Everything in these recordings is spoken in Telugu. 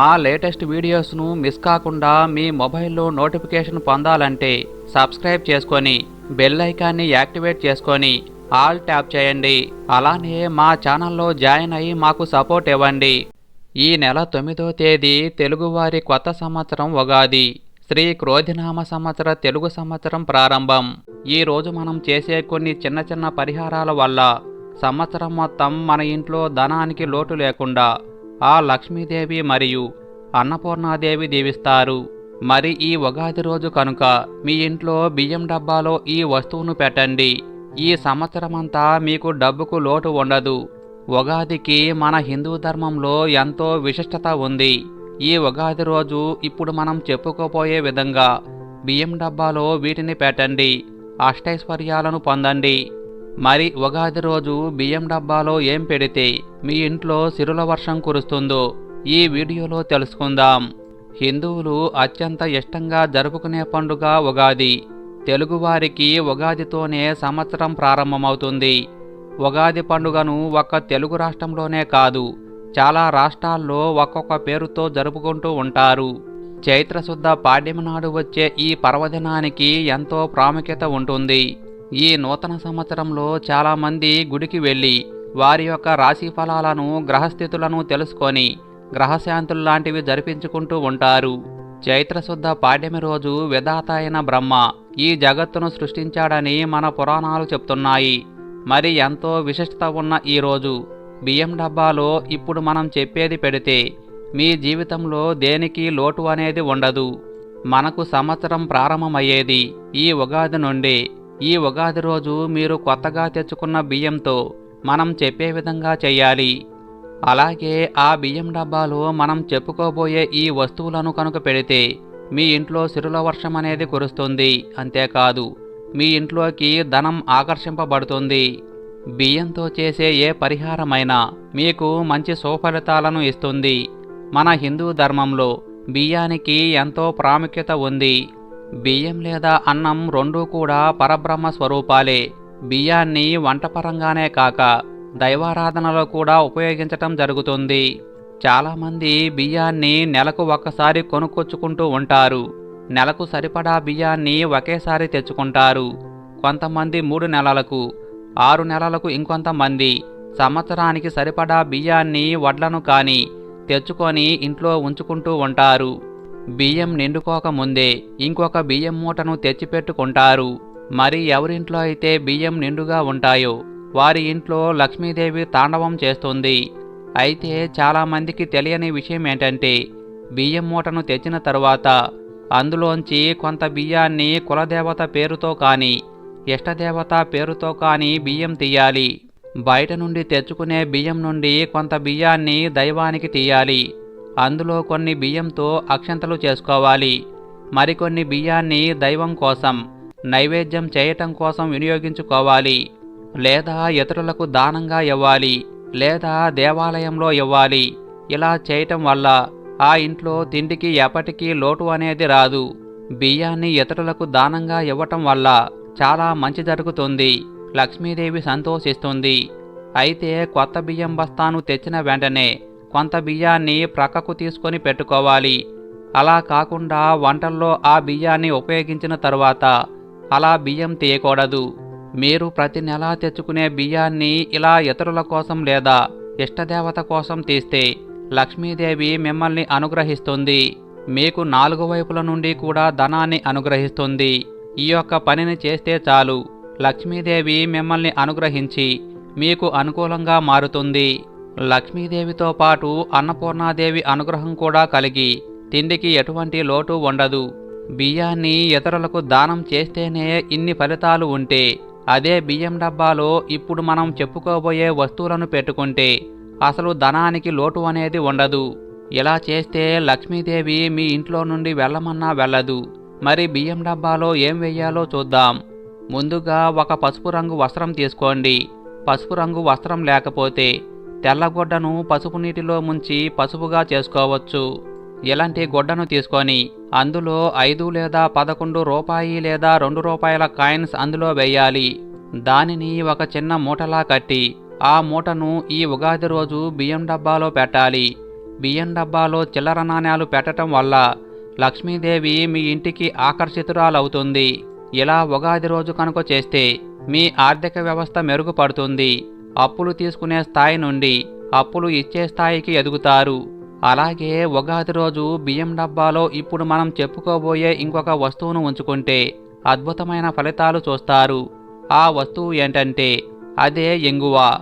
మా లేటెస్ట్ వీడియోస్ను మిస్ కాకుండా మీ మొబైల్లో నోటిఫికేషన్ పొందాలంటే సబ్స్క్రైబ్ చేసుకొని బెల్ ఐకాన్ని యాక్టివేట్ చేసుకొని ఆల్ ట్యాప్ చేయండి. అలానే మా ఛానల్లో జాయిన్ అయ్యి మాకు సపోర్ట్ ఇవ్వండి. ఈ నెల తొమ్మిదో తేదీ తెలుగువారి కొత్త సంవత్సరం ఉగాది. శ్రీ క్రోధినామ సంవత్సర తెలుగు సంవత్సరం ప్రారంభం. ఈ రోజు మనం చేసే కొన్ని చిన్న చిన్న పరిహారాల వల్ల సంవత్సరం మొత్తం మన ఇంట్లో ధనానికి లోటు లేకుండా ఆ లక్ష్మీదేవి మరియు అన్నపూర్ణాదేవి దీవిస్తారు. మరి ఈ ఉగాది రోజు కనుక మీ ఇంట్లో బియ్యం డబ్బాలో ఈ వస్తువును పెట్టండి. ఈ సంవత్సరమంతా మీకు డబ్బుకు లోటు ఉండదు. ఉగాదికి మన హిందూ ధర్మంలో ఎంతో విశిష్టత ఉంది. ఈ ఉగాది రోజు ఇప్పుడు మనం చెప్పుకోపోయే విధంగా బియ్యం డబ్బాలో వీటిని పెట్టండి. అష్టైశ్వర్యాలను పొందండి. మరి ఉగాది రోజు బియ్యం డబ్బాలో ఏం పెడితే మీ ఇంట్లో సిరుల వర్షం కురుస్తుందో ఈ వీడియోలో తెలుసుకుందాం. హిందువులు అత్యంత ఇష్టంగా జరుపుకునే పండుగ ఉగాది. తెలుగువారికి ఉగాదితోనే సంవత్సరం ప్రారంభమవుతుంది. ఉగాది పండుగను ఒక్క తెలుగు రాష్ట్రంలోనే కాదు చాలా రాష్ట్రాల్లో ఒక్కొక్క పేరుతో జరుపుకుంటూ ఉంటారు. చైత్రశుద్ధ పాడ్యమి నాడు వచ్చే ఈ పర్వదినానికి ఎంతో ప్రాముఖ్యత ఉంటుంది. ఈ నూతన సంవత్సరంలో చాలామంది గుడికి వెళ్ళి వారి యొక్క రాశి ఫలాలను గ్రహస్థితులను తెలుసుకొని గ్రహశాంతులు లాంటివి జరిపించుకుంటూ ఉంటారు. చైత్రశుద్ధ పాడ్యమి రోజు విధాత అయిన బ్రహ్మ ఈ జగత్తును సృష్టించాడని మన పురాణాలు చెప్తున్నాయి. మరి ఎంతో విశిష్టత ఉన్న ఈ రోజు బియ్యం డబ్బాలో ఇప్పుడు మనం చెప్పేది పెడితే మీ జీవితంలో దేనికి లోటు అనేది ఉండదు. మనకు సంవత్సరం ప్రారంభమయ్యేది ఈ ఉగాది నుండి ఈ ఉగాది రోజు మీరు కొత్తగా తెచ్చుకున్న బియ్యంతో మనం చెప్పే విధంగా చేయాలి. అలాగే ఆ బియ్యం డబ్బాలో మనం చెప్పుకోబోయే ఈ వస్తువులను కనుక పెడితే మీ ఇంట్లో సిరుల వర్షం అనేది కురుస్తుంది. అంతేకాదు మీ ఇంట్లోకి ధనం ఆకర్షింపబడుతుంది. బియ్యంతో చేసే ఏ పరిహారమైనా మీకు మంచి సుఫలితాలను ఇస్తుంది. మన హిందూ ధర్మంలో బియ్యానికి ఎంతో ప్రాముఖ్యత ఉంది. బియ్యం లేదా అన్నం రెండూ కూడా పరబ్రహ్మ స్వరూపాలే. బియ్యాన్ని వంటపరంగానే కాక దైవారాధనలో కూడా ఉపయోగించటం జరుగుతుంది. చాలామంది బియ్యాన్ని నెలకు ఒక్కసారి కొనుక్కొచ్చుకుంటూ ఉంటారు. నెలకు సరిపడా బియ్యాన్ని ఒకేసారి తెచ్చుకుంటారు. కొంతమంది మూడు నెలలకు ఆరు నెలలకు ఇంకొంతమంది సంవత్సరానికి సరిపడా బియ్యాన్ని వడ్లను కానీ తెచ్చుకొని ఇంట్లో ఉంచుకుంటూ ఉంటారు. బియ్యం నిండుకోకముందే ఇంకొక బియ్యం మూటను తెచ్చిపెట్టుకుంటారు. మరి ఎవరింట్లో అయితే బియ్యం నిండుగా ఉంటాయో వారి ఇంట్లో లక్ష్మీదేవి తాండవం చేస్తుంది. అయితే చాలామందికి తెలియని విషయం ఏంటంటే బియ్యం మూటను తెచ్చిన తరువాత అందులోంచి కొంత బియ్యాన్ని కులదేవత పేరుతో కానీ ఇష్టదేవత పేరుతో కానీ బియ్యం తీయాలి. బయట నుండి తెచ్చుకునే బియ్యం నుండి కొంత బియ్యాన్ని దైవానికి తీయాలి. అందులో కొన్ని బియ్యంతో అక్షంతలు చేసుకోవాలి. మరికొన్ని బియ్యాన్ని దైవం కోసం నైవేద్యం చేయటం కోసం వినియోగించుకోవాలి. లేదా ఇతరులకు దానంగా ఇవ్వాలి లేదా దేవాలయంలో ఇవ్వాలి. ఇలా చేయటం వల్ల ఆ ఇంట్లో తిండికి ఎప్పటికీ లోటు అనేది రాదు. బియ్యాన్ని ఇతరులకు దానంగా ఇవ్వటం వల్ల చాలా మంచి జరుగుతుంది. లక్ష్మీదేవి సంతోషిస్తుంది. అయితే కొత్త బియ్యం బస్తాను తెచ్చిన వెంటనే కొంత బియ్యాన్ని ప్రక్కకు తీసుకొని పెట్టుకోవాలి. అలా కాకుండా వంటల్లో ఆ బియ్యాన్ని ఉపయోగించిన తరువాత అలా బియ్యం తీయకూడదు. మీరు ప్రతి నెల తెచ్చుకునే బియ్యాన్ని ఇలా ఇతరుల కోసం లేదా ఇష్టదేవత కోసం తీస్తే లక్ష్మీదేవి మిమ్మల్ని అనుగ్రహిస్తుంది. మీకు నాలుగు వైపుల నుండి కూడా ధనాన్ని అనుగ్రహిస్తుంది. ఈ యొక్క పనిని చేస్తే చాలు. లక్ష్మీదేవి మిమ్మల్ని అనుగ్రహించి మీకు అనుకూలంగా మారుతుంది. లక్ష్మీదేవితో పాటు అన్నపూర్ణాదేవి అనుగ్రహం కూడా కలిగి తిండికి ఎటువంటి లోటు ఉండదు. బియ్యాన్ని ఇతరులకు దానం చేస్తేనే ఇన్ని ఫలితాలు ఉంటే అదే బియ్యం డబ్బాలో ఇప్పుడు మనం చెప్పుకోబోయే వస్తువులను పెట్టుకుంటే అసలు ధనానికి లోటు అనేది ఉండదు. ఇలా చేస్తే లక్ష్మీదేవి మీ ఇంట్లో నుండి వెళ్ళమన్నా వెళ్ళదు. మరి బియ్యం డబ్బాలో ఏం వెయ్యాలో చూద్దాం. ముందుగా ఒక పసుపు రంగు వస్త్రం తీసుకోండి. పసుపు రంగు వస్త్రం లేకపోతే తెల్లగొడ్డను పసుపు నీటిలో ముంచి పసుపుగా చేసుకోవచ్చు. ఇలాంటి గుడ్డను తీసుకొని అందులో ఐదు లేదా పదకొండు రూపాయి లేదా రెండు రూపాయల కాయిన్స్ అందులో వేయాలి. దానిని ఒక చిన్న మూటలా కట్టి ఆ మూటను ఈ ఉగాది రోజు బియ్యం డబ్బాలో పెట్టాలి. బియ్యం డబ్బాలో చిల్లర నాణ్యాలు పెట్టడం వల్ల లక్ష్మీదేవి మీ ఇంటికి ఆకర్షితురాలవుతుంది. ఇలా ఉగాది రోజు కనుక చేస్తే మీ ఆర్థిక వ్యవస్థ మెరుగుపడుతుంది. అప్పులు తీసుకునే స్థాయి నుండి అప్పులు ఇచ్చే స్థాయికి ఎదుగుతారు. అలాగే ఉగాది రోజు బియ్యం డబ్బాలో ఇప్పుడు మనం చెప్పుకోబోయే ఇంకొక వస్తువును ఉంచుకుంటే అద్భుతమైన ఫలితాలు చూస్తారు. ఆ వస్తువు ఏంటంటే అదే ఇంగువ.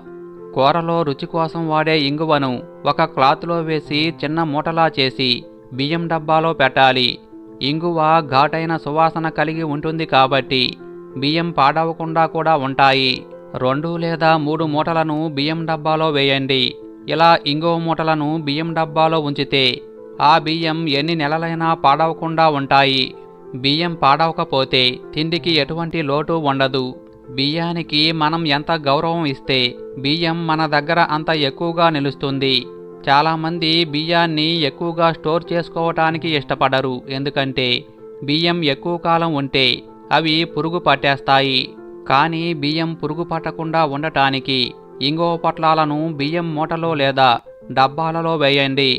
కూరలో రుచి కోసం వాడే ఇంగువను ఒక క్లాత్లో వేసి చిన్న మూటలా చేసి బియ్యం డబ్బాలో పెట్టాలి. ఇంగువ ఘాటైన సువాసన కలిగి ఉంటుంది కాబట్టి బియ్యం పాడవకుండా కూడా ఉంటాయి. రెండు లేదా మూడు మూటలను బియ్యం డబ్బాలో వేయండి. ఇలా ఇంగో మూటలను బియ్యం డబ్బాలో ఉంచితే ఆ బియ్యం ఎన్ని నెలలైనా పాడవకుండా ఉంటాయి. బియ్యం పాడవకపోతే తిండికి ఎటువంటి లోటు ఉండదు. బియ్యానికి మనం ఎంత గౌరవం ఇస్తే బియ్యం మన దగ్గర అంత ఎక్కువగా నిలుస్తుంది. చాలామంది బియ్యాన్ని ఎక్కువగా స్టోర్ చేసుకోవటానికి ఇష్టపడరు. ఎందుకంటే బియ్యం ఎక్కువ కాలం ఉంటే అవి పురుగు పట్టేస్తాయి. కానీ బియ్యం పురుగు పట్టకుండా ఉండటానికి ఇంగువ పొట్లాలను బియ్యం మూటలో లేదా డబ్బాలలో వేయండి.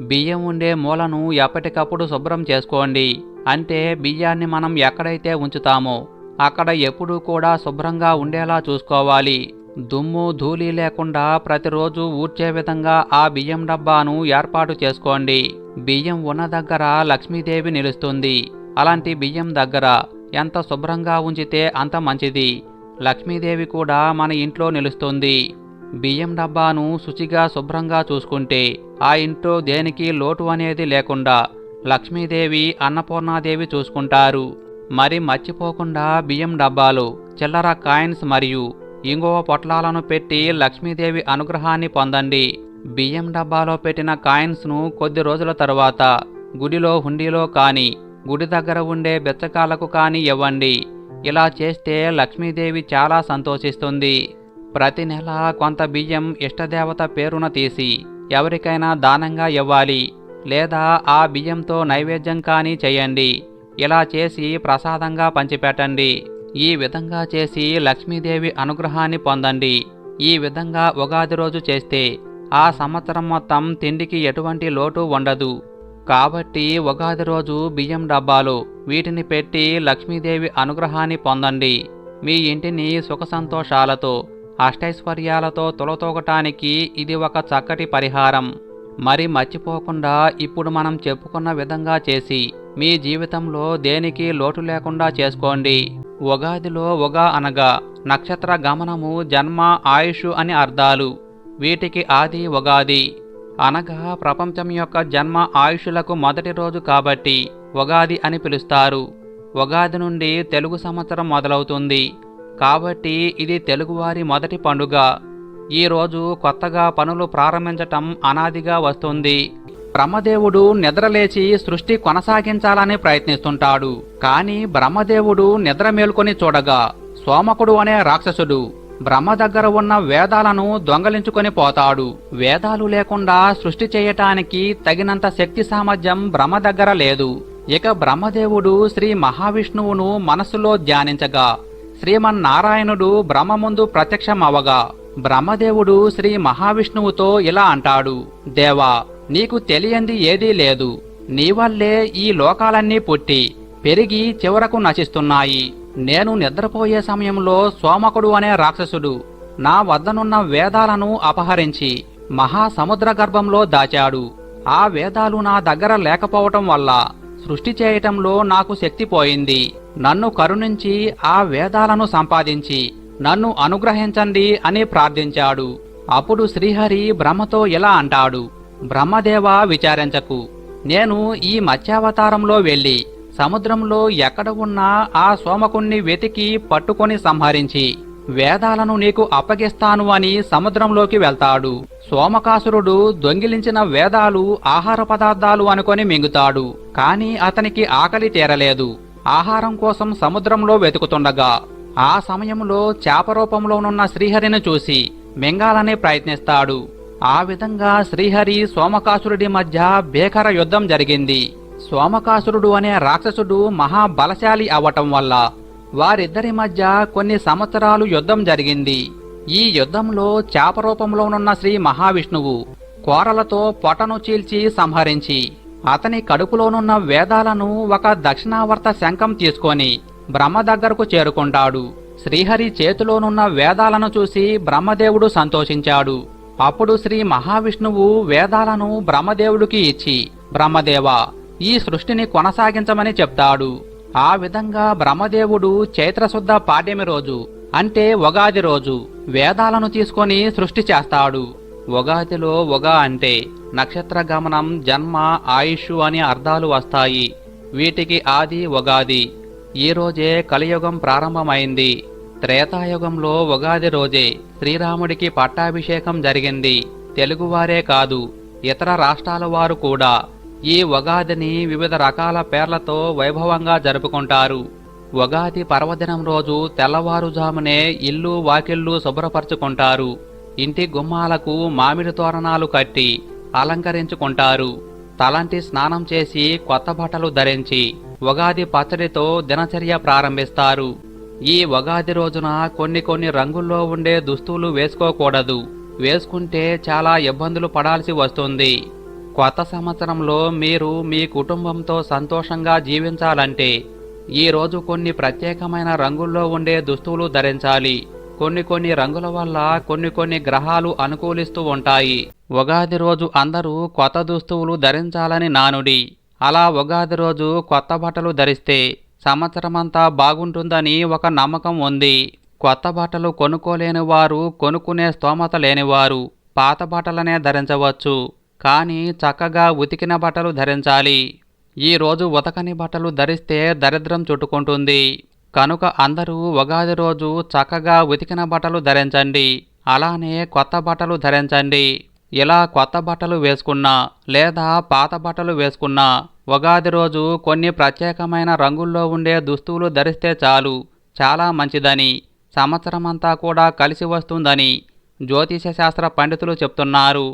బియ్యం ఉండే మూలను ఎప్పటికప్పుడు శుభ్రం చేసుకోండి. అంటే బియ్యాన్ని మనం ఎక్కడైతే ఉంచుతామో అక్కడ ఎప్పుడూ కూడా శుభ్రంగా ఉండేలా చూసుకోవాలి. దుమ్ము ధూళి లేకుండా ప్రతిరోజు ఊడ్చే విధంగా ఆ బియ్యం డబ్బాను ఏర్పాటు చేసుకోండి. బియ్యం ఉన్న దగ్గర లక్ష్మీదేవి నిలుస్తుంది. అలాంటి బియ్యం దగ్గర ఎంత శుభ్రంగా ఉంచితే అంత మంచిది. లక్ష్మీదేవి కూడా మన ఇంట్లో నిలుస్తుంది. బియ్యం డబ్బాను శుచిగా శుభ్రంగా చూసుకుంటే ఆ ఇంట్లో దేనికి లోటు అనేది లేకుండా లక్ష్మీదేవి అన్నపూర్ణాదేవి చూసుకుంటారు. మరి మర్చిపోకుండా బియ్యం డబ్బాలు చిల్లర కాయిన్స్ మరియు ఇంగువ పొట్లాలను పెట్టి లక్ష్మీదేవి అనుగ్రహాన్ని పొందండి. బియ్యం డబ్బాలో పెట్టిన కాయిన్స్ను కొద్ది రోజుల తరువాత గుడిలో హుండీలో కానీ గుడి దగ్గర ఉండే బెచ్చకాలకు కానీ ఇవ్వండి. ఇలా చేస్తే లక్ష్మీదేవి చాలా సంతోషిస్తుంది. ప్రతి నెల కొంత బియ్యం ఇష్టదేవత పేరున తీసి ఎవరికైనా దానంగా ఇవ్వాలి. లేదా ఆ బియ్యంతో నైవేద్యం కానీ చేయండి. ఇలా చేసి ప్రసాదంగా పంచిపెట్టండి. ఈ విధంగా చేసి లక్ష్మీదేవి అనుగ్రహాన్ని పొందండి. ఈ విధంగా ఉగాది రోజు చేస్తే ఆ సంవత్సరం మొత్తం తిండికి ఎటువంటి లోటు ఉండదు. కాబట్టి ఉగాది రోజు బియ్యం డబ్బాలు వీటిని పెట్టి లక్ష్మీదేవి అనుగ్రహాన్ని పొందండి. మీ ఇంటిని సుఖ సంతోషాలతో అష్టైశ్వర్యాలతో తొలతోగటానికి ఇది ఒక చక్కటి పరిహారం. మరి మర్చిపోకుండా ఇప్పుడు మనం చెప్పుకున్న విధంగా చేసి మీ జీవితంలో దేనికి లోటు లేకుండా చేసుకోండి. ఉగాదిలో ఉగా అనగా నక్షత్ర గమనము జన్మ ఆయుష్ అని అర్థాలు. వీటికి ఆది ఉగాది. అనగా ప్రపంచం యొక్క జన్మ ఆయుషులకు మొదటి రోజు కాబట్టి ఉగాది అని పిలుస్తారు. ఉగాది నుండి తెలుగు సంవత్సరం మొదలవుతుంది. కాబట్టి ఇది తెలుగువారి మొదటి పండుగ. ఈ రోజు కొత్తగా పనులు ప్రారంభించటం అనాదిగా వస్తుంది. బ్రహ్మదేవుడు నిద్రలేచి సృష్టి కొనసాగించాలని ప్రయత్నిస్తుంటాడు. కానీ బ్రహ్మదేవుడు నిద్ర మేల్కొని చూడగా సోమకుడు అనే రాక్షసుడు బ్రహ్మ దగ్గర ఉన్న వేదాలను దొంగలించుకొని పోతాడు. వేదాలు లేకుండా సృష్టి చేయటానికి తగినంత శక్తి సామర్థ్యం బ్రహ్మ దగ్గర లేదు. ఇక బ్రహ్మదేవుడు శ్రీ మహావిష్ణువును మనసులో ధ్యానించగా శ్రీమన్నారాయణుడు బ్రహ్మ ముందు ప్రత్యక్షమవగా బ్రహ్మదేవుడు శ్రీ మహావిష్ణువుతో ఇలా అంటాడు దేవా నీకు తెలియంది ఏదీ లేదు. నీ వల్లే ఈ లోకాలన్నీ పుట్టి పెరిగి చివరకు నశిస్తున్నాయి. నేను నిద్రపోయే సమయంలో సోమకుడు అనే రాక్షసుడు నా వద్దనున్న వేదాలను అపహరించి మహాసముద్ర గర్భంలో దాచాడు. ఆ వేదాలు నా దగ్గర లేకపోవటం వల్ల సృష్టి చేయటంలో నాకు శక్తి పోయింది. నన్ను కరుణించి ఆ వేదాలను సంపాదించి నన్ను అనుగ్రహించండి అని ప్రార్థించాడు. అప్పుడు శ్రీహరి బ్రహ్మతో ఇలా అంటాడు బ్రహ్మదేవ విచారించకు. నేను ఈ మత్స్యావతారంలో వెళ్ళి సముద్రంలో ఎక్కడ ఉన్నా ఆ సోమకుణ్ణి వెతికి పట్టుకొని సంహరించి వేదాలను నీకు అప్పగిస్తాను అని సముద్రంలోకి వెళ్తాడు. సోమకాసురుడు దొంగిలించిన వేదాలు ఆహార పదార్థాలు అనుకొని మింగుతాడు కాని అతనికి ఆకలి తీరలేదు. ఆహారం కోసం సముద్రంలో వెతుకుతుండగా ఆ సమయంలో చేప రూపంలోనున్న శ్రీహరిని చూసి మింగాలని ప్రయత్నిస్తాడు. ఆ విధంగా శ్రీహరి సోమకాసురుడి మధ్య భీకర యుద్ధం జరిగింది. సోమకాసురుడు అనే రాక్షసుడు మహాబలశాలి అవటం వల్ల వారిద్దరి మధ్య కొన్ని సంవత్సరాలు యుద్ధం జరిగింది. ఈ యుద్ధంలో చేప రూపంలోనున్న శ్రీ మహావిష్ణువు కోరలతో పొటను చీల్చి సంహరించి అతని కడుపులోనున్న వేదాలను ఒక దక్షిణావర్త శంఖం తీసుకొని బ్రహ్మ దగ్గరకు చేరుకుంటాడు. శ్రీహరి చేతిలోనున్న వేదాలను చూసి బ్రహ్మదేవుడు సంతోషించాడు. అప్పుడు శ్రీ మహావిష్ణువు వేదాలను బ్రహ్మదేవుడికి ఇచ్చి బ్రహ్మదేవ ఈ సృష్టిని కొనసాగించమని చెప్తాడు. ఆ విధంగా బ్రహ్మదేవుడు చైత్రశుద్ధ పాడ్యమి రోజు అంటే ఉగాది రోజు వేదాలను తీసుకొని సృష్టి చేస్తాడు. ఉగాదిలో ఉగా అంటే నక్షత్ర గమనం జన్మ ఆయుష్ అని అర్థాలు వస్తాయి. వీటికి ఆది ఉగాది. ఈ రోజే కలియుగం ప్రారంభమైంది. త్రేతాయుగంలో ఉగాది రోజే శ్రీరాముడికి పట్టాభిషేకం జరిగింది. తెలుగువారే కాదు ఇతర రాష్ట్రాల వారు కూడా ఈ ఉగాదిని వివిధ రకాల పేర్లతో వైభవంగా జరుపుకుంటారు. ఉగాది పర్వదినం రోజు తెల్లవారుజామునే ఇల్లు వాకిళ్ళు శుభ్రపరచుకుంటారు. ఇంటి గుమ్మాలకు మామిడి తోరణాలు కట్టి అలంకరించుకుంటారు. తలంటి స్నానం చేసి కొత్త బట్టలు ధరించి ఉగాది పచ్చడితో దినచర్య ప్రారంభిస్తారు. ఈ ఉగాది రోజున కొన్ని కొన్ని రంగుల్లో ఉండే దుస్తులు వేసుకోకూడదు. వేసుకుంటే చాలా ఇబ్బందులు పడాల్సి వస్తుంది. కొత్త సంవత్సరంలో మీరు మీ కుటుంబంతో సంతోషంగా జీవించాలంటే ఈ రోజు కొన్ని ప్రత్యేకమైన రంగుల్లో ఉండే దుస్తులు ధరించాలి. కొన్ని కొన్ని రంగుల వల్ల కొన్ని కొన్ని గ్రహాలు అనుకూలిస్తూ ఉంటాయి. ఉగాది రోజు అందరూ కొత్త దుస్తువులు ధరించాలని నానుడి. అలా ఉగాది రోజు కొత్త బట్టలు ధరిస్తే సంవత్సరమంతా బాగుంటుందని ఒక నమ్మకం ఉంది. కొత్త బట్టలు కొనుక్కోలేని వారు కొనుక్కునే స్తోమత లేనివారు పాత బట్టలనే ధరించవచ్చు. కానీ చక్కగా ఉతికిన బట్టలు ధరించాలి. ఈరోజు ఉతకని బట్టలు ధరిస్తే దరిద్రం చుట్టుకుంటుంది. కనుక అందరూ ఉగాది రోజు చక్కగా ఉతికిన బట్టలు ధరించండి. అలానే కొత్త బట్టలు ధరించండి. ఇలా కొత్త బట్టలు వేసుకున్నా లేదా పాత బట్టలు వేసుకున్నా ఉగాది రోజు కొన్ని ప్రత్యేకమైన రంగుల్లో ఉండే దుస్తువులు ధరిస్తే చాలు. చాలా మంచిదని. సంవత్సరమంతా కూడా కలిసి వస్తుందని జ్యోతిష శాస్త్ర పండితులు చెప్తున్నారు.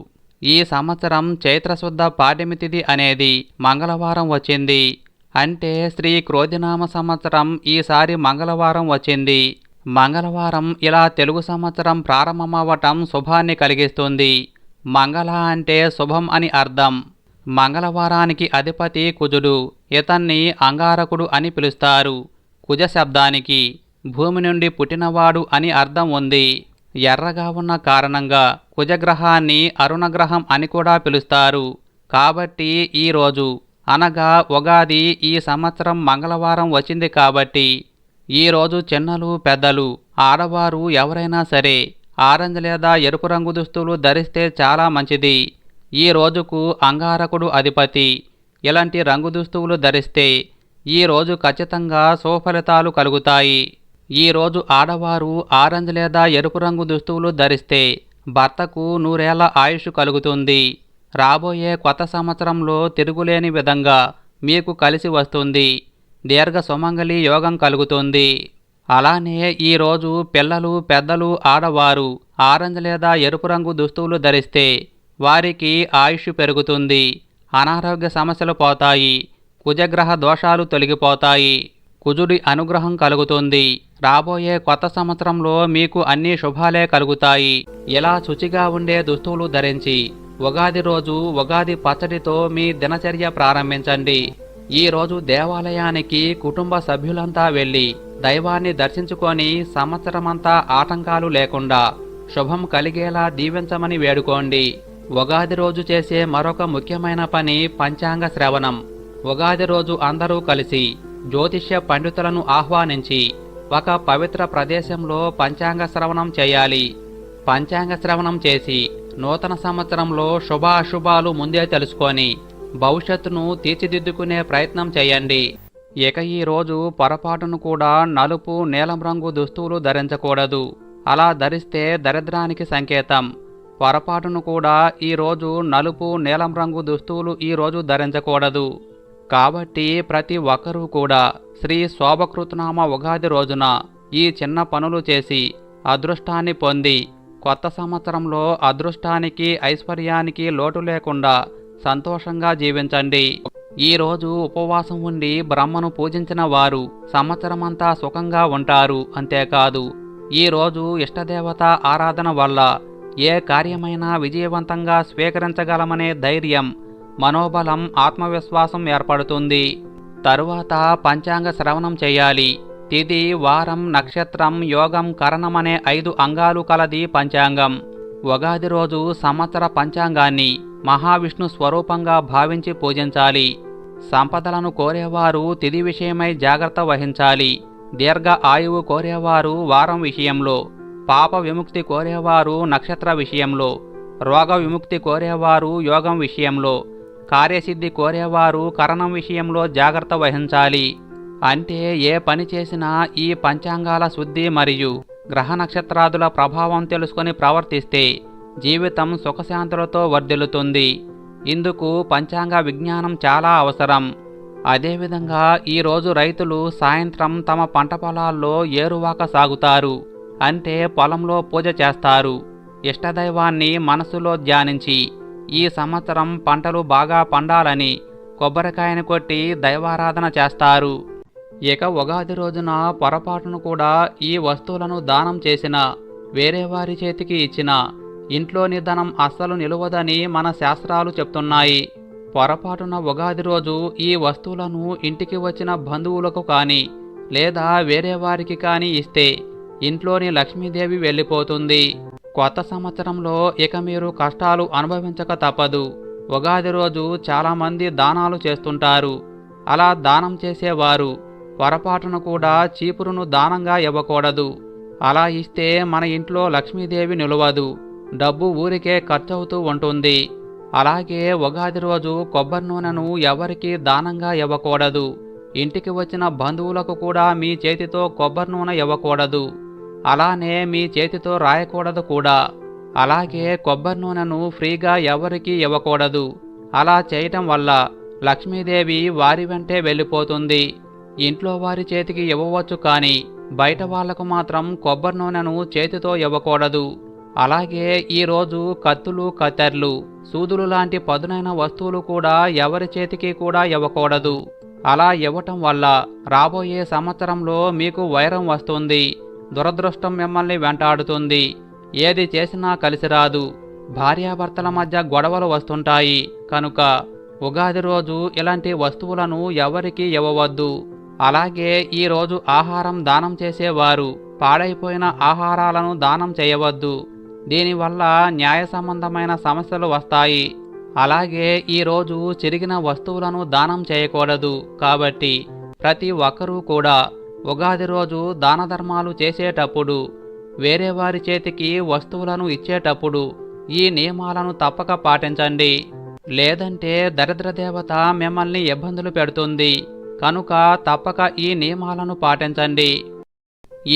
ఈ సంవత్సరం చైత్రశుద్ధ పాడ్యమి తిథి అనేది మంగళవారం వచ్చింది. అంటే శ్రీ క్రోధినామ సంవత్సరం ఈసారి మంగళవారం వచ్చింది. మంగళవారం ఇలా తెలుగు సంవత్సరం ప్రారంభమవ్వటం శుభాన్ని కలిగిస్తుంది. మంగళ అంటే శుభం అని అర్థం. మంగళవారానికి అధిపతి కుజుడు ఇతన్ని అంగారకుడు అని పిలుస్తారు. కుజ శబ్దానికి భూమి నుండి పుట్టినవాడు అని అర్థం ఉంది. ఎర్రగా ఉన్న కారణంగా కుజగ్రహాన్ని అరుణగ్రహం అని కూడా పిలుస్తారు. కాబట్టి ఈరోజు అనగా ఉగాది ఈ సంవత్సరం మంగళవారం వచ్చింది కాబట్టి ఈరోజు చిన్నలు పెద్దలు ఆడవారు ఎవరైనా సరే ఆరెంజ్ లేదా ఎరుపు రంగు దుస్తులు ధరిస్తే చాలా మంచిది. ఈ రోజుకు అంగారకుడు అధిపతి. ఇలాంటి రంగు దుస్తువులు ధరిస్తే ఈ రోజు ఖచ్చితంగా సుఫలితాలు కలుగుతాయి. ఈరోజు ఆడవారు ఆరెంజ్ లేదా ఎరుపు రంగు దుస్తువులు ధరిస్తే భర్తకు నూరేళ్ళ ఆయుష్ కలుగుతుంది. రాబోయే కొత్త సంవత్సరంలో తిరుగులేని విధంగా మీకు కలిసి వస్తుంది. దీర్ఘ సుమంగళి యోగం కలుగుతుంది. అలానే ఈరోజు పిల్లలు పెద్దలు ఆడవారు ఆరెంజ్ లేదా ఎరుపు రంగు దుస్తువులు ధరిస్తే వారికి ఆయుష్ పెరుగుతుంది. అనారోగ్య సమస్యలు పోతాయి. కుజగ్రహ దోషాలు తొలగిపోతాయి. కుజుడి అనుగ్రహం కలుగుతుంది. రాబోయే కొత్త సంవత్సరంలో మీకు అన్ని శుభాలే కలుగుతాయి. ఇలా శుచిగా ఉండే దుస్తువులు ధరించి ఉగాది రోజు ఉగాది పచ్చడితో మీ దినచర్య ప్రారంభించండి. ఈ రోజు దేవాలయానికి కుటుంబ సభ్యులంతా వెళ్ళి దైవాన్ని దర్శించుకొని సంవత్సరమంతా ఆటంకాలు లేకుండా శుభం కలిగేలా దీవించమని వేడుకోండి. ఉగాది రోజు చేసే మరొక ముఖ్యమైన పని పంచాంగ శ్రవణం. ఉగాది రోజు అందరూ కలిసి జ్యోతిష్య పండితులను ఆహ్వానించి ఒక పవిత్ర ప్రదేశంలో పంచాంగ శ్రవణం చేయాలి. పంచాంగ శ్రవణం చేసి నూతన సంవత్సరంలో శుభ అశుభాలు ముందే తెలుసుకొని భవిష్యత్తును తీర్చిదిద్దుకునే ప్రయత్నం చేయండి. ఇక ఈ రోజు పొరపాటును కూడా నలుపు నీలం రంగు దుస్తువులు ధరించకూడదు. అలా ధరిస్తే దరిద్రానికి సంకేతం. పొరపాటును కూడా ఈ రోజు నలుపు నీలం రంగు దుస్తువులు ఈ రోజు ధరించకూడదు. కాబట్టి ప్రతి ఒక్కరూ కూడా శ్రీ శోభకృతనామ ఉగాది రోజున ఈ చిన్న పనులు చేసి అదృష్టాన్ని పొంది కొత్త సంవత్సరంలో అదృష్టానికి ఐశ్వర్యానికి లోటు లేకుండా సంతోషంగా జీవించండి. ఈ రోజు ఉపవాసం ఉండి బ్రహ్మను పూజించిన వారు సంవత్సరమంతా సుఖంగా ఉంటారు అంతేకాదు. ఈ రోజు ఇష్టదేవత ఆరాధన వల్ల ఏ కార్యమైనా విజయవంతంగా స్వీకరించగలమనే ధైర్యం మనోబలం ఆత్మవిశ్వాసం ఏర్పడుతుంది. తరువాత పంచాంగ శ్రవణం చేయాలి. తిథి వారం నక్షత్రం యోగం కరణం అనే ఐదు అంగాలు కలది పంచాంగం. ఉగాది రోజు సంవత్సర పంచాంగాన్ని మహావిష్ణు స్వరూపంగా భావించి పూజించాలి. సంపదలను కోరేవారు తిథి విషయమై జాగ్రత్త వహించాలి. దీర్ఘ ఆయువు కోరేవారు వారం విషయంలో పాప విముక్తి కోరేవారు నక్షత్ర విషయంలో రోగ విముక్తి కోరేవారు యోగం విషయంలో కార్యసిద్ధి కోరేవారు కరణం విషయంలో జాగ్రత్త వహించాలి. అంటే ఏ పని చేసినా ఈ పంచాంగాల శుద్ధి మరియు గ్రహ నక్షత్రాదుల ప్రభావం తెలుసుకొని ప్రవర్తిస్తే జీవితం సుఖశాంతులతో వర్ధిల్లుతుంది. ఇందుకు పంచాంగ విజ్ఞానం చాలా అవసరం. అదేవిధంగా ఈరోజు రైతులు సాయంత్రం తమ పంట పొలాల్లో ఏరువాక సాగుతారు. అంటే పొలంలో పూజ చేస్తారు. ఇష్టదైవాన్ని మనసులో ధ్యానించి ఈ సంవత్సరం పంటలు బాగా పండాలని కొబ్బరికాయను కొట్టి దైవారాధన చేస్తారు. ఇక ఉగాది రోజున పొరపాటును కూడా ఈ వస్తువులను దానం చేసిన వేరే వారి చేతికి ఇచ్చిన ఇంట్లోని ధనం అస్సలు నిలువదని మన శాస్త్రాలు చెప్తున్నాయి. పొరపాటున ఉగాది రోజు ఈ వస్తువులను ఇంటికి వచ్చిన బంధువులకు కానీ లేదా వేరే వారికి కానీ ఇస్తే ఇంట్లోని లక్ష్మీదేవి వెళ్ళిపోతుంది. కొత్త సంవత్సరంలో ఇక మీరు కష్టాలు అనుభవించక తప్పదు. ఉగాది రోజు చాలామంది దానాలు చేస్తుంటారు. అలా దానం చేసేవారు. పొరపాటున కూడా చీపురును దానంగా ఇవ్వకూడదు. అలా ఇస్తే మన ఇంట్లో లక్ష్మీదేవి నిలవదు. డబ్బు ఊరికే ఖర్చవుతూ ఉంటుంది. అలాగే ఉగాది రోజు కొబ్బరి నూనెను ఎవరికీ దానంగా ఇవ్వకూడదు. ఇంటికి వచ్చిన బంధువులకు కూడా మీ చేతితో కొబ్బరి నూనె ఇవ్వకూడదు. అలానే మీ చేతితో రాయకూడదు కూడా. అలాగే కొబ్బరి నూనెను ఫ్రీగా ఎవరికీ ఇవ్వకూడదు. అలా చేయటం వల్ల లక్ష్మీదేవి వారి వెంటే వెళ్ళిపోతుంది. ఇంట్లో వారి చేతికి ఇవ్వవచ్చు కానీ బయట వాళ్ళకు మాత్రం కొబ్బరి నూనెను చేతితో ఇవ్వకూడదు. అలాగే ఈరోజు కత్తులు కత్తెర్లు సూదులు లాంటి పదునైన వస్తువులు కూడా ఎవరి చేతికి కూడా ఇవ్వకూడదు. అలా ఇవ్వటం వల్ల రాబోయే సంవత్సరంలో మీకు వైరం వస్తుంది. దురదృష్టం మిమ్మల్ని వెంటాడుతుంది. ఏది చేసినా కలిసి రాదు. భార్యాభర్తల మధ్య గొడవలు వస్తుంటాయి. కనుక ఉగాది రోజు ఇలాంటి వస్తువులను ఎవరికీ ఇవ్వవద్దు. అలాగే ఈరోజు ఆహారం దానం చేసేవారు పాడైపోయిన ఆహారాలను దానం చేయవద్దు. దీనివల్ల న్యాయ సంబంధమైన సమస్యలు వస్తాయి. అలాగే ఈరోజు చిరిగిన వస్తువులను దానం చేయకూడదు. కాబట్టి ప్రతి ఒక్కరూ కూడా ఉగాది రోజు దాన ధర్మాలు చేసేటప్పుడు వేరే వారి చేతికి వస్తువులను ఇచ్చేటప్పుడు ఈ నియమాలను తప్పక పాటించండి. లేదంటే దరిద్ర దేవత మిమ్మల్ని ఇబ్బందులు పెడుతుంది. కనుక తప్పక ఈ నియమాలను పాటించండి.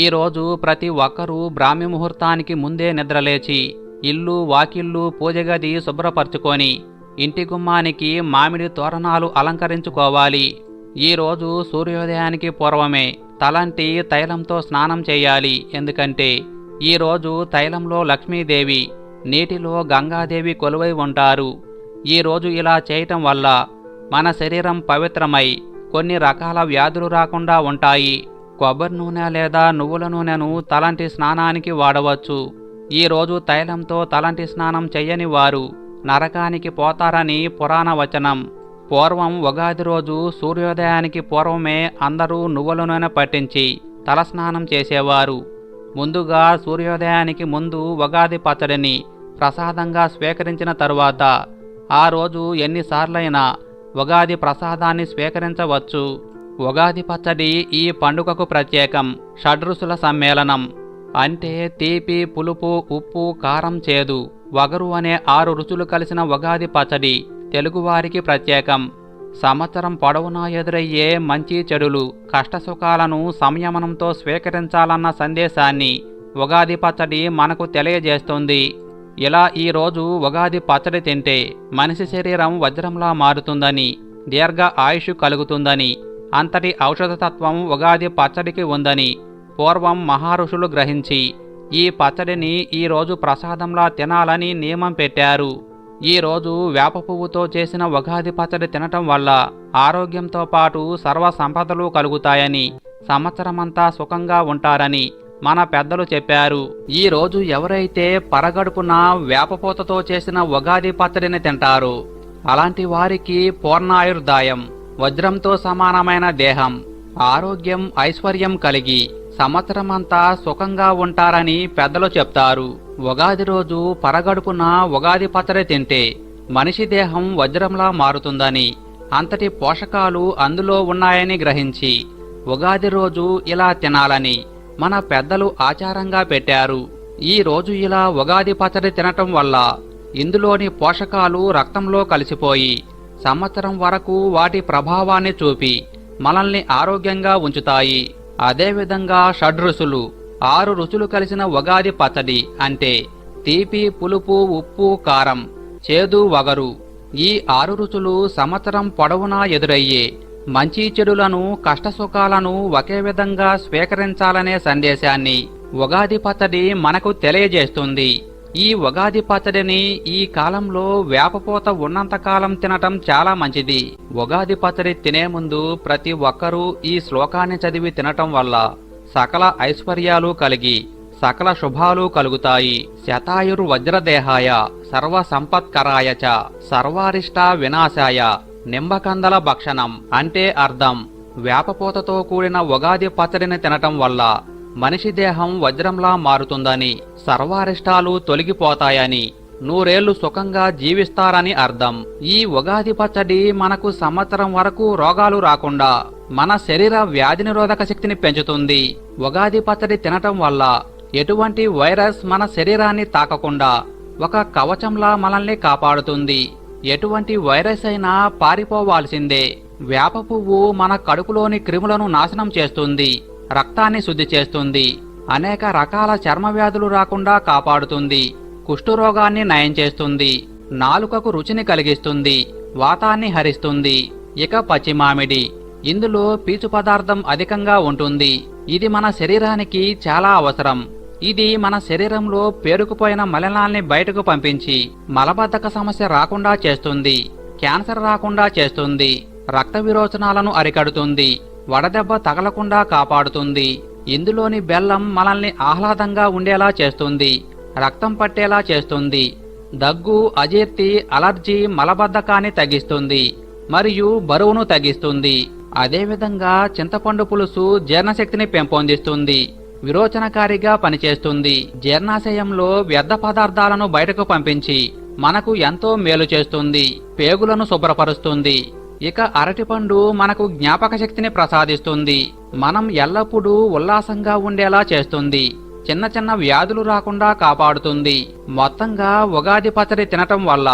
ఈరోజు ప్రతి ఒక్కరూ బ్రాహ్మి ముహూర్తానికి ముందే నిద్రలేచి ఇల్లు వాకిళ్ళు పూజగది శుభ్రపరచుకొని ఇంటి గుమ్మానికి మామిడి తోరణాలు అలంకరించుకోవాలి. ఈరోజు సూర్యోదయానికి పూర్వమే తలంటి తైలంతో స్నానం చేయాలి. ఎందుకంటే ఈరోజు తైలంలో లక్ష్మీదేవి నీటిలో గంగాదేవి కొలువై ఉంటారు. ఈరోజు ఇలా చేయటం వల్ల మన శరీరం పవిత్రమై కొన్ని రకాల వ్యాధులు రాకుండా ఉంటాయి. కొబ్బరి నూనె లేదా నువ్వుల నూనెను తలంటి స్నానానికి వాడవచ్చు. ఈరోజు తైలంతో తలంటి స్నానం చెయ్యని వారు నరకానికి పోతారని పురాణ వచనం. పూర్వం ఉగాది రోజు సూర్యోదయానికి పూర్వమే అందరూ నువ్వుల నూనె పట్టించి తలస్నానం చేసేవారు. ముందుగా సూర్యోదయానికి ముందు ఉగాది పచ్చడిని ప్రసాదంగా స్వీకరించిన తరువాత ఆ రోజు ఎన్నిసార్లైనా ఉగాది ప్రసాదాన్ని స్వీకరించవచ్చు. ఉగాది పచ్చడి ఈ పండుగకు ప్రత్యేకం షడ్రుసుల సమ్మేళనం. అంటే తీపి పులుపు ఉప్పు కారం చేదు వగరు అనే ఆరు రుచులు కలిసిన ఉగాది పచ్చడి తెలుగువారికి ప్రత్యేకం. సంవత్సరం పొడవునా ఎదురయ్యే మంచి చెడులు కష్టసుఖాలను సంయమనంతో స్వీకరించాలన్న సందేశాన్ని ఉగాది పచ్చడి మనకు తెలియజేస్తుంది. ఇలా ఈరోజు ఉగాది పచ్చడి తింటే మనిషి శరీరం వజ్రంలా మారుతుందని దీర్ఘ ఆయుష్ కలుగుతుందని అంతటి ఔషధతత్వం ఉగాది పచ్చడికి ఉందని పూర్వం మహారుషులు గ్రహించి ఈ పచ్చడిని ఈరోజు ప్రసాదంలా తినాలని నియమం పెట్టారు. ఈరోజు వేప పువ్వుతో చేసిన ఉగాది పచ్చడి తినటం వల్ల ఆరోగ్యంతో పాటు సర్వ సంపదలు కలుగుతాయని సంవత్సరమంతా సుఖంగా ఉంటారని మన పెద్దలు చెప్పారు. ఈ రోజు ఎవరైతే పరగడుపున వేపపూతతో చేసిన ఉగాది పచ్చడిని తింటారు అలాంటి వారికి పూర్ణాయుర్దాయం వజ్రంతో సమానమైన దేహం ఆరోగ్యం ఐశ్వర్యం కలిగి సంవత్సరమంతా సుఖంగా ఉంటారని పెద్దలు చెప్తారు. ఉగాది రోజు పరగడుపున ఉగాది పచ్చడి తింటే మనిషి దేహం వజ్రంలా మారుతుందని అంతటి పోషకాలు అందులో ఉన్నాయని గ్రహించి ఉగాది రోజు ఇలా తినాలని మన పెద్దలు ఆచారంగా పెట్టారు. ఈ రోజు ఇలా ఉగాది పచ్చడి తినటం వల్ల ఇందులోని పోషకాలు రక్తంలో కలిసిపోయి సంవత్సరం వరకు వాటి ప్రభావాన్ని చూపి మనల్ని ఆరోగ్యంగా ఉంచుతాయి. అదేవిధంగా షడ్రుసులు ఆరు రుచులు కలిసిన ఉగాది పచ్చడి అంటే తీపి పులుపు ఉప్పు కారం చేదు వగరు. ఈ ఆరు రుచులు సంవత్సరం పొడవునా ఎదురయ్యే మంచి చెడులను కష్టసుఖాలను ఒకే విధంగా స్వీకరించాలనే సందేశాన్ని ఉగాది పచ్చడి మనకు తెలియజేస్తుంది. ఈ ఉగాది పచ్చడిని ఈ కాలంలో వేపపోత ఉన్నంతకాలం తినటం చాలా మంచిది. ఉగాది పచ్చడి తినే ముందు ప్రతి ఒక్కరూ ఈ శ్లోకాన్ని చదివి తినటం వల్ల సకల ఐశ్వర్యాలు కలిగి సకల శుభాలు కలుగుతాయి. శతాయురు వజ్రదేహాయ సర్వ సంపత్కరాయ చ సర్వారిష్ట వినాశాయ నింబకందల భక్షణం అంటే అర్థం. వేపపూతతో కూడిన ఉగాది పచ్చడిని తినటం వల్ల మనిషి దేహం వజ్రంలా మారుతుందని సర్వారిష్టాలు తొలగిపోతాయని. నూరేళ్ళు సుఖంగా జీవిస్తారని అర్థం. ఈ ఉగాది పచ్చడి మనకు సంవత్సరం వరకు రోగాలు రాకుండా మన శరీర వ్యాధి నిరోధక శక్తిని పెంచుతుంది. ఉగాది పచ్చడి తినటం వల్ల ఎటువంటి వైరస్ మన శరీరాన్ని తాకకుండా ఒక కవచంలా మనల్ని కాపాడుతుంది. ఎటువంటి వైరస్ అయినా పారిపోవాల్సిందే. వేప పువ్వు మన కడుపులోని క్రిములను నాశనం చేస్తుంది రక్తాన్ని శుద్ధి చేస్తుంది అనేక రకాల చర్మ వ్యాధులు రాకుండా కాపాడుతుంది. కుష్ఠరోగాన్ని నయం చేస్తుంది. నాలుకకు రుచిని కలిగిస్తుంది. వాతాన్ని హరిస్తుంది. ఇక పచ్చి మామిడి ఇందులో పీచు పదార్థం అధికంగా ఉంటుంది. ఇది మన శరీరానికి చాలా అవసరం. ఇది మన శరీరంలో పేరుకుపోయిన మలినాల్ని బయటకు పంపించి మలబద్ధక సమస్య రాకుండా చేస్తుంది. క్యాన్సర్ రాకుండా చేస్తుంది. రక్త విరోచనాలను అరికడుతుంది. వడదెబ్బ తగలకుండా కాపాడుతుంది. ఇందులోని బెల్లం మనల్ని ఆహ్లాదంగా ఉండేలా చేస్తుంది. రక్తం పట్టేలా చేస్తుంది. దగ్గు అజీర్తి అలర్జీ మలబద్ధకాన్ని తగ్గిస్తుంది మరియు బరువును తగ్గిస్తుంది. అదేవిధంగా చింతపండు పులుసు జీర్ణశక్తిని పెంపొందిస్తుంది. విరోచనకారిగా పనిచేస్తుంది. జీర్ణాశయంలో వ్యర్థ పదార్థాలను బయటకు పంపించి మనకు ఎంతో మేలు చేస్తుంది. పేగులను శుభ్రపరుస్తుంది. ఇక అరటిపండు మనకు జ్ఞాపక శక్తిని ప్రసాదిస్తుంది. మనం ఎల్లప్పుడూ ఉల్లాసంగా ఉండేలా చేస్తుంది. చిన్న చిన్న వ్యాధులు రాకుండా కాపాడుతుంది. మొత్తంగా ఉగాది పచ్చడి తినటం వల్ల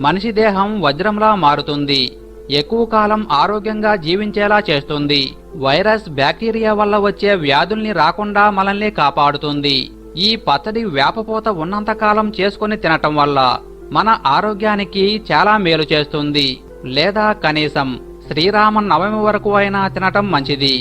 మనిషి దేహం వజ్రంలా మారుతుంది. ఎక్కువ కాలం ఆరోగ్యంగా జీవించేలా చేస్తుంది. వైరస్ బ్యాక్టీరియా వల్ల వచ్చే వ్యాధుల్ని రాకుండా మనల్ని కాపాడుతుంది. ఈ పచ్చడి వేపపోత ఉన్నంతకాలం చేసుకుని తినటం వల్ల మన ఆరోగ్యానికి చాలా మేలు చేస్తుంది. లేదా కనీసం శ్రీరామ నవమి వరకు అయినా తినటం మంచిది.